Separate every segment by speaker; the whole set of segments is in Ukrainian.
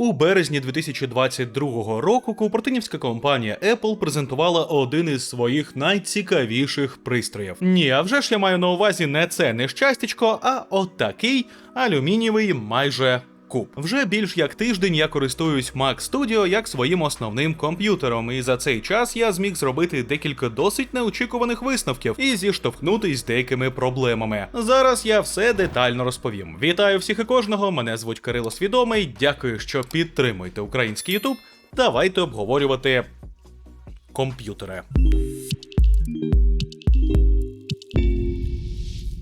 Speaker 1: У березні 2022 року Купертинівська компанія Apple презентувала один із своїх найцікавіших пристроїв. Ні, а вже ж я маю на увазі не це нещастячко, а отакий алюмінієвий майже. Куб. Вже більш як тиждень я користуюсь Mac Studio як своїм основним комп'ютером, і за цей час я зміг зробити декілька досить неочікуваних висновків і зіштовхнутись з деякими проблемами. Зараз я все детально розповім. Вітаю всіх і кожного. Мене звуть Кирило Свідомий. Дякую, що підтримуєте український YouTube. Давайте обговорювати комп'ютери.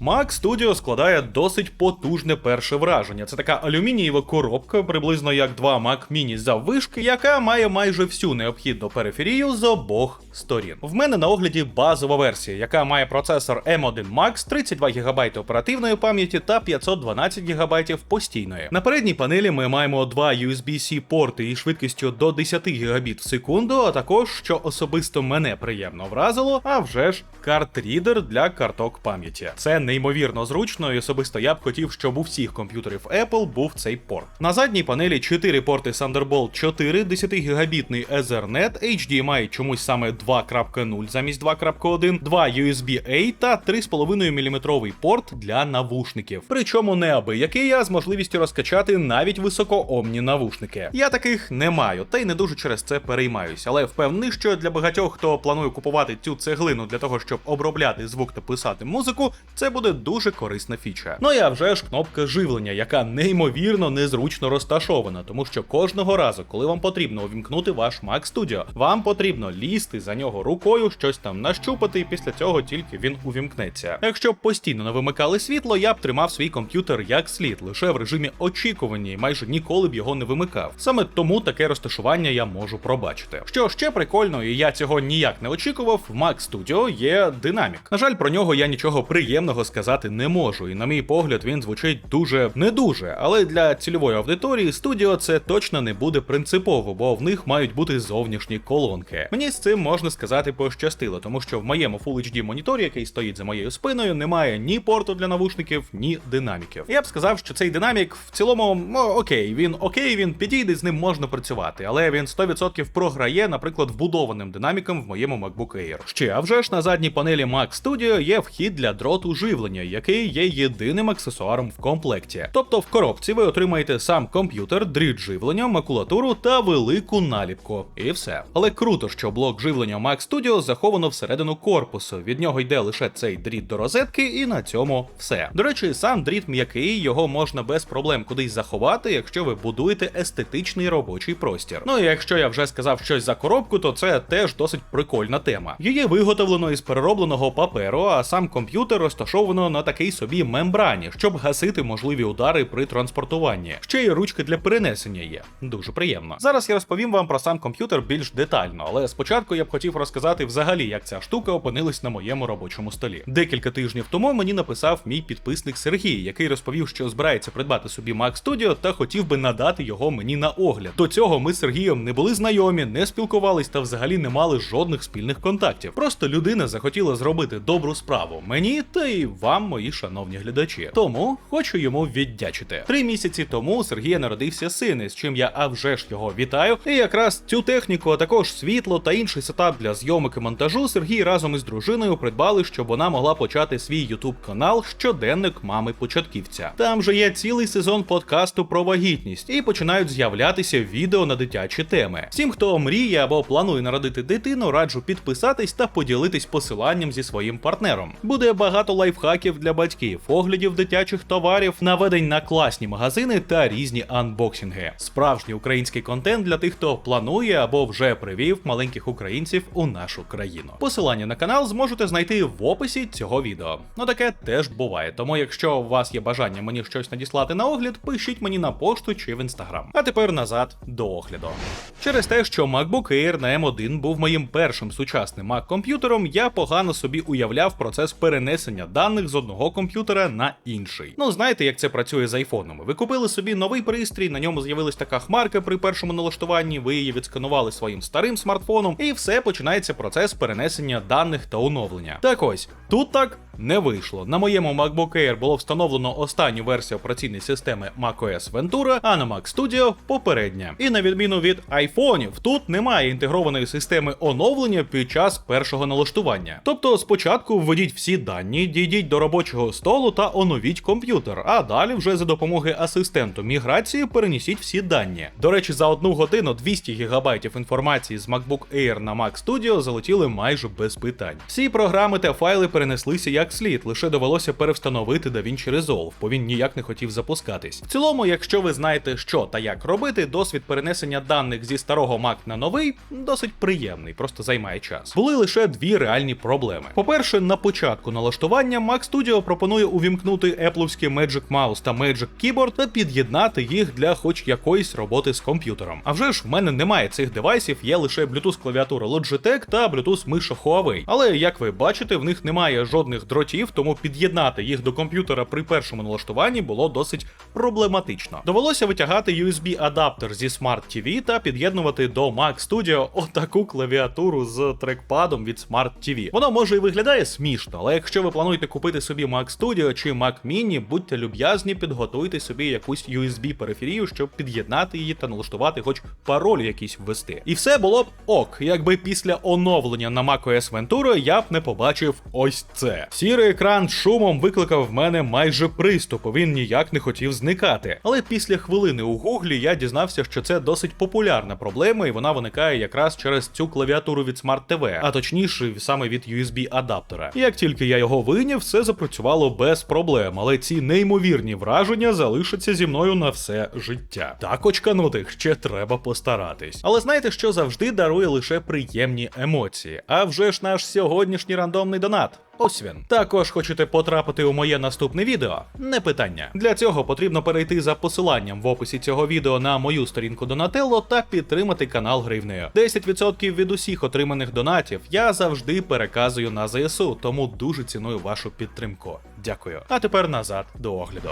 Speaker 1: Mac Studio складає досить потужне перше враження. Це така алюмінієва коробка, приблизно як два Mac Mini заввишки, яка має майже всю необхідну периферію з обох сторін. В мене на огляді базова версія, яка має процесор M1 Max, 32 ГБ оперативної пам'яті та 512 ГБ постійної. На передній панелі ми маємо два USB-C порти із швидкістю до 10 ГБ в секунду, а також, що особисто мене приємно вразило, а вже ж картрідер для карток пам'яті. Це неймовірно зручно, і особисто я б хотів, щоб у всіх комп'ютерів Apple був цей порт. На задній панелі 4 порти Thunderbolt 4, 10 гігабітний Ethernet, HDMI чомусь саме 2.0 замість 2.1, 2 USB-A та 3,5 мм порт для навушників. Причому не аби який я з можливістю розкачати навіть високоомні навушники. Я таких не маю, та й не дуже через це переймаюсь, але впевнений, що для багатьох, хто планує купувати цю цеглину для того, щоб обробляти звук та писати музику, це буде дуже корисна фіча. Ну і а вже ж кнопка живлення, яка неймовірно незручно розташована, тому що кожного разу, коли вам потрібно увімкнути ваш Mac Studio, вам потрібно лізти за нього рукою, щось там нащупати, і після цього тільки він увімкнеться. Якщо б постійно не вимикали світло, я б тримав свій комп'ютер як слід, лише в режимі очікування і майже ніколи б його не вимикав. Саме тому таке розташування я можу пробачити. Що ще прикольно, і я цього ніяк не очікував, в Mac Studio є динамік. На жаль, про нього я нічого приємного сказати не можу, і на мій погляд, він звучить дуже не дуже. Але для цільової аудиторії студіо це точно не буде принципово, бо в них мають бути зовнішні колонки. Мені з цим можна сказати пощастило, тому що в моєму Full HD моніторі, який стоїть за моєю спиною, немає ні порту для навушників, ні динаміків. Я б сказав, що цей динамік в цілому ну, окей, він окей, він підійде, з ним можна працювати, але він 100% програє, наприклад, вбудованим динаміком в моєму MacBook Air. Ще а вже ж на задній панелі Mac Studio є вхід для дроту живлення, який є єдиним аксесуаром в комплекті. Тобто в коробці ви отримаєте сам комп'ютер, дріт живлення, макулатуру та велику наліпку. І все. Але круто, що блок живлення Mac Studio заховано всередину корпусу. Від нього йде лише цей дріт до розетки, і на цьому все. До речі, сам дріт м'який, його можна без проблем кудись заховати, якщо ви будуєте естетичний робочий простір. Ну і якщо я вже сказав щось за коробку, то це теж досить прикольна тема. Її виготовлено із переробленого паперу, а сам комп'ютер розташовано на такий собі мембрані, щоб гасити можливі удари при транспортуванні. Ще й ручки для перенесення є. Дуже приємно. Зараз я розповім вам про сам комп'ютер більш детально, але спочатку я б хотів розказати взагалі, як ця штука опинилась на моєму робочому столі. Декілька тижнів тому мені написав мій підписник Сергій, який розповів, що збирається придбати собі Mac Studio та хотів би надати його мені на огляд. До цього ми з Сергієм не були знайомі, не спілкувались та взагалі не мали жодних спільних контактів. Просто людина захотіла зробити добру справу мені та й вам, мої шановні глядачі. Тому хочу йому віддячити. Три місяці тому у Сергія народився син, із чим я а вже ж його вітаю. І якраз цю техніку, а також світло та інший сетап для зйомок і монтажу Сергій разом із дружиною придбали, щоб вона могла почати свій ютуб канал Щоденник мами початківця. Там же є цілий сезон подкасту про вагітність, і починають з'являтися відео на дитячі теми. Всім, хто мріє або планує народити дитину, раджу підписатись та поділитись посиланням зі своїм партнером. Буде багато лайфхаків для батьків, оглядів дитячих товарів, наведень на класні магазини та різні анбоксинги. Справжній український контент для тих, хто планує або вже привів маленьких українців у нашу країну. Посилання на канал зможете знайти в описі цього відео. Ну таке теж буває. Тому, якщо у вас є бажання мені щось надіслати на огляд, пишіть мені на пошту чи в інстаграм. А тепер назад до огляду. Через те, що MacBook Air на M1 був моїм першим сучасним Mac комп'ютером, я погано собі уявляв процес перенесення даних з одного комп'ютера на інший. Ну знаєте, як це працює з айфонами. Ви купили собі новий пристрій, на ньому з'явилась така хмарка при першому налаштуванні, ви її відсканували своїм старим смартфоном, і все починається процес перенесення даних та оновлення. Так ось тут так не вийшло. На моєму MacBook Air було встановлено останню версію операційної системи macOS Ventura, а на Mac Studio попередня. І на відміну від айфонів, тут немає інтегрованої системи оновлення під час першого налаштування. Тобто спочатку введіть всі дані, дійдіть до робочого столу та оновіть комп'ютер, а далі вже за допомогою асистенту міграції перенесіть всі дані. До речі, за одну годину 200 ГБ інформації з MacBook Air на Mac Studio залетіли майже без питань. Всі програми та файли перенеслися як слід, лише довелося перевстановити DaVinci Resolve, бо він ніяк не хотів запускатись. В цілому, якщо ви знаєте, що та як робити, досвід перенесення даних зі старого Mac на новий досить приємний, просто займає час. Були лише дві реальні проблеми. По-перше, на початку налаштування Mac Studio пропонує увімкнути Apple'овський Magic Mouse та Magic Keyboard та під'єднати їх для хоч якоїсь роботи з комп'ютером. А вже ж в мене немає цих девайсів, є лише Bluetooth клавіатура Logitech та Bluetooth миша Huawei. Але як ви бачите, в них немає жодних дротів, тому під'єднати їх до комп'ютера при першому налаштуванні було досить проблематично. Довелося витягати USB-адаптер зі Smart TV та під'єднувати до Mac Studio отаку клавіатуру з трекпадом від Smart TV. Воно може і виглядає смішно, але якщо ви плануєте купити собі Mac Studio чи Mac Mini, будьте люб'язні, підготуйте собі якусь USB периферію, щоб під'єднати її та налаштувати хоч пароль якийсь ввести. І все було б ок, якби після оновлення на macOS Ventura я б не побачив ось це. Сірий екран шумом викликав в мене майже приступ, він ніяк не хотів зникати. Але після хвилини у гуглі я дізнався, що це досить популярна проблема, і вона виникає якраз через цю клавіатуру від Smart TV, а точніше саме від USB адаптера. І як тільки я його вийняв, все запрацювало без проблем, але ці неймовірні враження залишаться зі мною на все життя. Так очканутих ще треба постаратись. Але знаєте, що завжди дарує лише приємні емоції. А вже ж наш сьогоднішній рандомний донат. Ось він. Також хочете потрапити у моє наступне відео? Не питання. Для цього потрібно перейти за посиланням в описі цього відео на мою сторінку Донателло та підтримати канал гривнею. 10% від усіх отриманих донатів я завжди переказую на ЗСУ, тому дуже ціную вашу підтримку. Дякую. А тепер назад до огляду.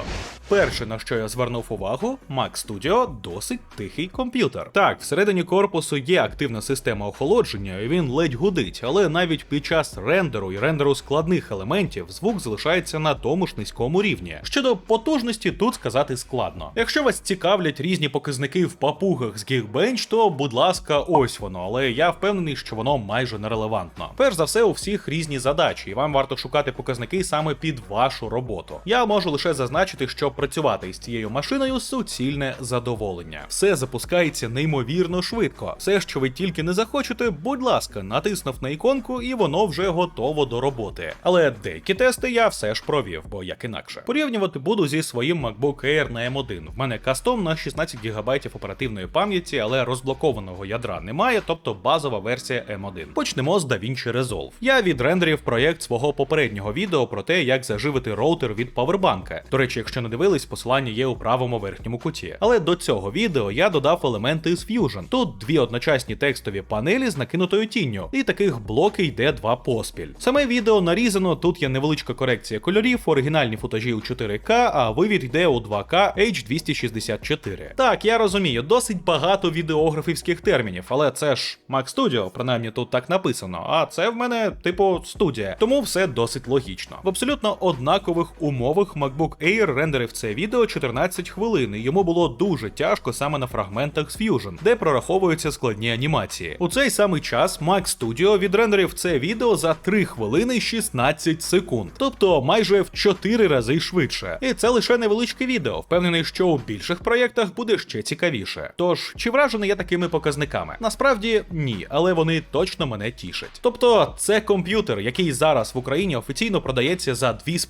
Speaker 1: Перше, на що я звернув увагу, Mac Studio досить тихий комп'ютер. Так, всередині корпусу є активна система охолодження, і він ледь гудить, але навіть під час рендеру і рендеру складних елементів звук залишається на тому ж низькому рівні. Щодо потужності, тут сказати складно. Якщо вас цікавлять різні показники в папугах з Geekbench, то будь ласка, ось воно, але я впевнений, що воно майже нерелевантно. Перш за все, у всіх різні задачі, і вам варто шукати показники саме під вашу роботу. Я можу лише зазначити, що працювати із цією машиною суцільне задоволення. Все запускається неймовірно швидко. Все, що ви тільки не захочете, будь ласка, натиснув на іконку, і воно вже готово до роботи. Але деякі тести я все ж провів, бо як інакше. Порівнювати буду зі своїм MacBook Air на M1. В мене кастом на 16 ГБ оперативної пам'яті, але розблокованого ядра немає, тобто базова версія M1. Почнемо з DaVinci Resolve. Я відрендерів проєкт свого попереднього відео про те, як заживити роутер від павербанка. До речі, якщо не дивились, посилання є у правому верхньому куті. Але до цього відео я додав елементи з Fusion. Тут дві одночасні текстові панелі з накинутою тінню, і таких блоки йде два поспіль. Саме відео нарізано, тут є невеличка корекція кольорів, оригінальні футажі у 4К, а вивід йде у 2К H264. Так, я розумію, досить багато відеографівських термінів, але це ж Mac Studio, принаймні тут так написано. А це в мене, типу, студія. Тому все досить логічно. В абсолютно однакових умовах MacBook Air рендерив це відео 14 хвилин, і йому було дуже тяжко саме на фрагментах з Fusion, де прораховуються складні анімації. У цей самий час Mac Studio відрендерив це відео за 3 хвилини 16 секунд, тобто майже в 4 рази швидше. І це лише невеличке відео. Впевнений, що у більших проєктах буде ще цікавіше. Тож, чи вражений я такими показниками? Насправді ні, але вони точно мене тішать. Тобто, це комп'ютер, який зараз в Україні офіційно продається за 2,5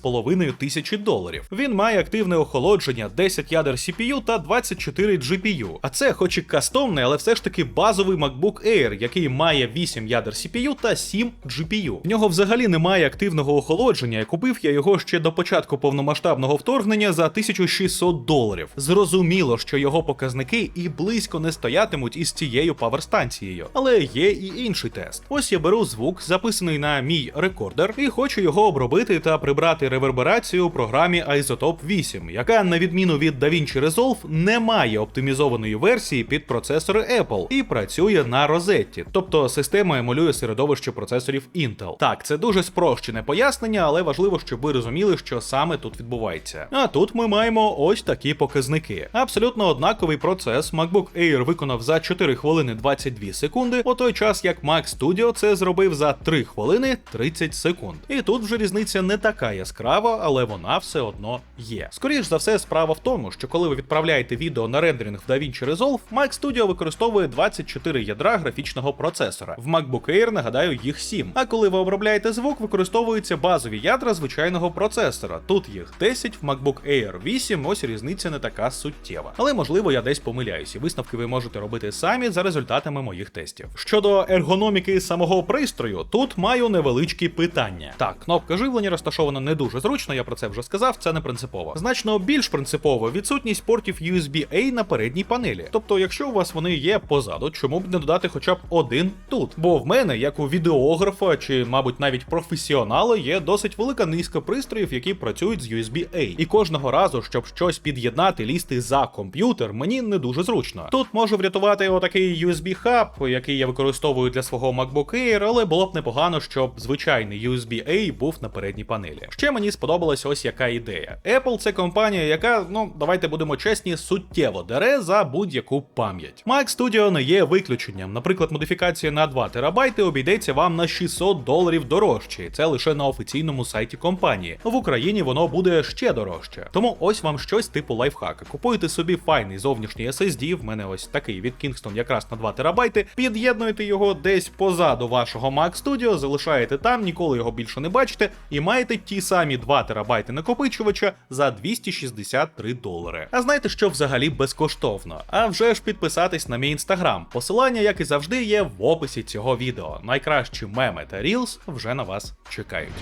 Speaker 1: тисячі доларів. Він має активне охолодження, 10 ядер CPU та 24 GPU. А це, хоч і кастомний, але все ж таки базовий MacBook Air, який має 8 ядер CPU та 7 GPU. В нього взагалі немає активного охолодження, і купив я його ще до початку повномасштабного вторгнення за 1600 доларів. Зрозуміло, що його показники і близько не стоятимуть із цією паверстанцією, але є і інший тест. Ось я беру звук, записаний на мій рекордер, і хочу його обробити та прибрати виконувати реверберацію у програмі Isotope 8, яка, на відміну від DaVinci Resolve, не має оптимізованої версії під процесори Apple і працює на розетті, тобто система емулює середовище процесорів Intel. Так, це дуже спрощене пояснення, але важливо, щоб ви розуміли, що саме тут відбувається. А тут ми маємо ось такі показники. Абсолютно однаковий процес MacBook Air виконав за 4 хвилини 22 секунди, у той час як Mac Studio це зробив за 3 хвилини 30 секунд. І тут вже різниця не така яскрава, але вона все одно є. Скоріш за все, справа в тому, що коли ви відправляєте відео на рендеринг в DaVinci Resolve, Mac Studio використовує 24 ядра графічного процесора. В MacBook Air, нагадаю, їх 7. А коли ви обробляєте звук, використовуються базові ядра звичайного процесора. Тут їх 10, в MacBook Air 8, ось різниця не така суттєва. Але можливо я десь помиляюсь, і висновки ви можете робити самі за результатами моїх тестів. Щодо ергономіки самого пристрою, тут маю невеличкі питання. Так, кнопка живлення розташована не дуже зручно, я про це вже сказав, це не принципово. Значно більш принципово відсутність портів USB-A на передній панелі. Тобто, якщо у вас вони є позаду, чому б не додати хоча б один тут? Бо в мене, як у відеографа, чи, мабуть, навіть професіонала, є досить велика низка пристроїв, які працюють з USB-A. І кожного разу, щоб щось під'єднати, лізти за комп'ютер, мені не дуже зручно. Тут можу врятувати отакий USB-хаб, який я використовую для свого MacBook Air, але було б непогано, щоб звичайний USB-A був на передній панелі. Ще мені сподобалась ось яка ідея. Apple це компанія, яка, ну давайте будемо чесні, суттєво дере за будь-яку пам'ять. Mac Studio не є виключенням. Наприклад, модифікація на 2 терабайти обійдеться вам на 600 доларів дорожче. Це лише на офіційному сайті компанії. В Україні воно буде ще дорожче. Тому ось вам щось типу лайфхака. Купуєте собі файний зовнішній SSD, в мене ось такий від Kingston якраз на 2 терабайти, під'єднуєте його десь позаду вашого Mac Studio, залишаєте там, ніколи його більше не бачите, і маєте ті самі 2 терабайти накопичувача за 263 долари. А знаєте, що взагалі безкоштовно? А вже ж підписатись на мій інстаграм. Посилання, як і завжди, є в описі цього відео. Найкращі меми та рілс вже на вас чекають.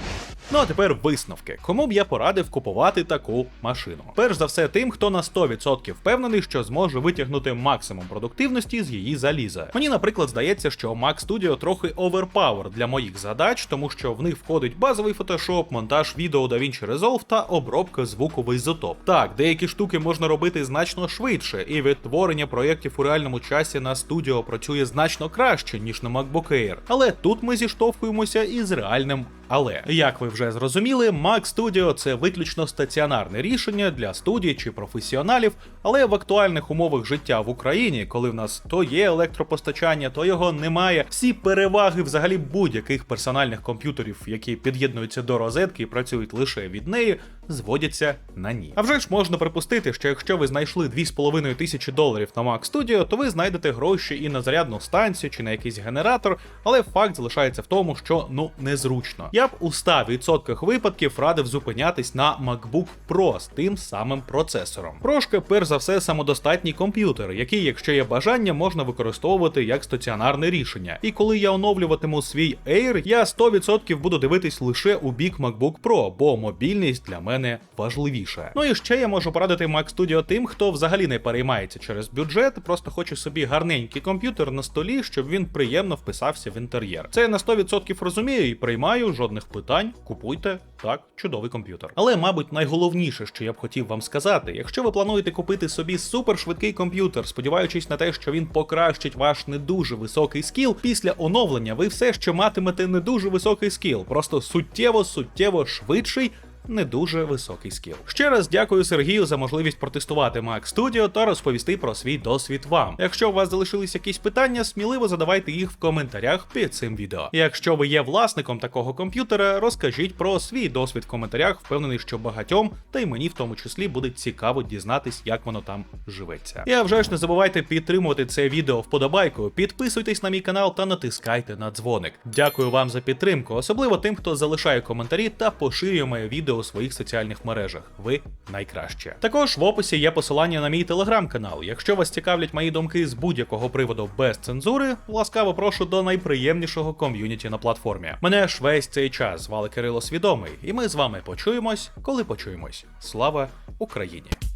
Speaker 1: Ну а тепер висновки. Кому б я порадив купувати таку машину? Перш за все, тим, хто на 100% впевнений, що зможе витягнути максимум продуктивності з її заліза. Мені, наприклад, здається, що Mac Studio трохи оверпауер для моїх задач, тому що в них входить базовий фотошоп, монтаж відео DaVinci Resolve та обробка звуку в ізотоп. Так, деякі штуки можна робити значно швидше, і відтворення проєктів у реальному часі на студіо працює значно краще, ніж на MacBook Air. Але тут ми зіштовхуємося із реальним. Але як ви вже зрозуміли, Mac Studio це виключно стаціонарне рішення для студій чи професіоналів, але в актуальних умовах життя в Україні, коли в нас то є електропостачання, то його немає. Всі переваги взагалі будь-яких персональних комп'ютерів, які під'єднуються до розетки і працюють лише від неї, зводяться на ні. А вже ж можна припустити, що якщо ви знайшли 2,5 тисячі доларів на Mac Studio, то ви знайдете гроші і на зарядну станцію чи на якийсь генератор, але факт залишається в тому, що ну незручно. Я б у 100% випадків радив зупинятись на MacBook Pro з тим самим процесором. Прошка, перш за все, самодостатній комп'ютер, який, якщо є бажання, можна використовувати як стаціонарне рішення. І коли я оновлюватиму свій Air, я 100% буду дивитись лише у бік MacBook Pro, бо мобільність для мене важливіша. Ну і ще я можу порадити Mac Studio тим, хто взагалі не переймається через бюджет, просто хоче собі гарненький комп'ютер на столі, щоб він приємно вписався в інтер'єр. Це я на 100% розумію і приймаю жодних питань. Купуйте так, чудовий комп'ютер. Але, мабуть, найголовніше, що я б хотів вам сказати, якщо ви плануєте купити собі супершвидкий комп'ютер, сподіваючись на те, що він покращить ваш не дуже високий скіл, після оновлення ви все ще матимете не дуже високий скіл, просто суттєво, суттєво швидший не дуже високий скіл. Ще раз дякую Сергію за можливість протестувати Mac Studio та розповісти про свій досвід вам. Якщо у вас залишились якісь питання, сміливо задавайте їх в коментарях під цим відео. Якщо ви є власником такого комп'ютера, розкажіть про свій досвід в коментарях. Впевнений, що багатьом, та й мені в тому числі буде цікаво дізнатись, як воно там живеться. А вже ж не забувайте підтримувати це відео вподобайкою, підписуйтесь на мій канал та натискайте на дзвоник. Дякую вам за підтримку, особливо тим, хто залишає коментарі та поширює моє відео у своїх соціальних мережах. Ви найкраще. Також в описі є посилання на мій телеграм-канал. Якщо вас цікавлять мої думки з будь-якого приводу без цензури, ласкаво прошу до найприємнішого ком'юніті на платформі. Мене ж весь цей час звали Кирило Свідомий, і ми з вами почуємось, коли почуємось. Слава Україні!